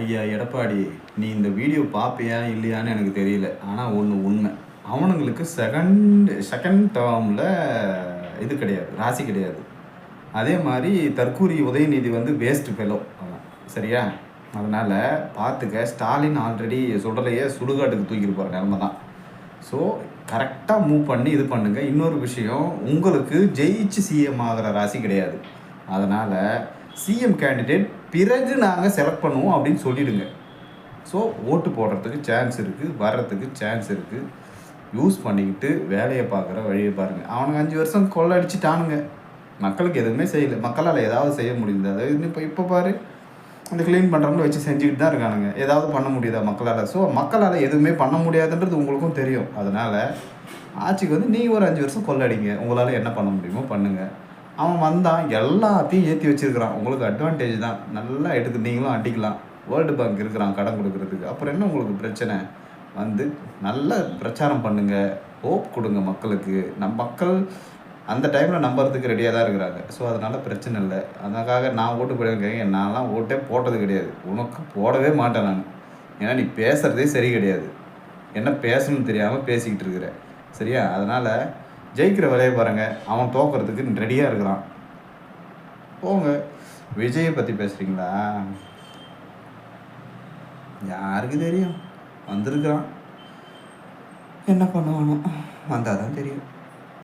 ஐயா எடப்பாடி நீ இந்த வீடியோ பார்ப்பியா இல்லையான்னு எனக்கு தெரியல. ஆனால் ஒன்று உண்மை. அவனுங்களுக்கு செகண்ட் செகண்ட் டேர்மில் இது கிடையாது ராசி கிடையாது. அதே மாதிரி தற்கூரி உதயநிதி வந்து வேஸ்ட் ஃபெலோ அவன். சரியா? அதனால் பார்த்துக்க ஸ்டாலின் ஆல்ரெடி சுடலையே சுடுகாட்டுக்கு தூக்கியிருப்பார் நிலமை தான். ஸோ கரெக்டாக மூவ் பண்ணி இது பண்ணுங்கள் இன்னொரு விஷயம் உங்களுக்கு ஜெயிச்சு சிஎம் ஆகிற ராசி கிடையாது. அதனால் சிஎம் கேண்டிடேட் பிறகு நாங்கள் செலக்ட் பண்ணுவோம் அப்படின்னு சொல்லிடுங்க. ஸோ ஓட்டு போடுறதுக்கு சான்ஸ் இருக்குது வர்றதுக்கு சான்ஸ் இருக்குது யூஸ் பண்ணிக்கிட்டு வேலையை பார்க்குற வழியை பாருங்கள் அவனுங்க அஞ்சு வருஷம் கொள்ளடிச்சிட்டானுங்க மக்களுக்கு எதுவுமே செய்யலை. மக்களால் ஏதாவது செய்ய முடியுது. அதாவது இப்போ இப்போ பாரு அந்த க்ளீன் பண்ணுறவங்கள வச்சு செஞ்சுக்கிட்டு தான் இருக்கானுங்க. ஏதாவது பண்ண முடியுதா மக்களால்? ஸோ மக்களால் எதுவுமே பண்ண முடியாதுன்றது உங்களுக்கும் தெரியும். அதனால் ஆட்சிக்கு வந்து நீங்கள் ஒரு அஞ்சு வருஷம் கொள்ளடிங்க உங்களால் என்ன பண்ண முடியுமோ பண்ணுங்கள் அவன் வந்தான் எல்லாத்தையும் ஏற்றி வச்சிருக்கிறான். உங்களுக்கு அட்வான்டேஜ் தான். நல்லா எடுத்து நீங்களும் அடிக்கலாம். வேர்ல்டு பேங்க் இருக்கிறான் கடன் கொடுக்கறதுக்கு. அப்புறம் என்ன உங்களுக்கு பிரச்சனை? வந்து நல்ல பிரச்சாரம் பண்ணுங்க. ஹோப் கொடுங்க மக்களுக்கு. நம் மக்கள் அந்த டைமில் நம்புறதுக்கு ரெடியாக தான் இருக்கிறாங்க. ஸோ அதனால் பிரச்சனை இல்லை. அதுக்காக நான் ஓட்டு போயிருக்கேன் நான்லாம் ஓட்டே போட்டது கிடையாது. உனக்கு போடவே மாட்டேன் நான். ஏன்னா நீ பேசுகிறதே சரி கிடையாது. என்ன பேசணும்னு தெரியாமல் பேசிக்கிட்டு இருக்கிற. சரியா? அதனால் ஜெயிக்கிற வேலையை பாருங்கள் அவன் தோக்கிறதுக்கு ரெடியாக இருக்கிறான். போங்க. விஜயை பற்றி பேசுகிறீங்களா யாருக்கு தெரியும்? வந்திருக்கிறான். என்ன பண்ணுவானோ. வந்தால் தான் தெரியும்.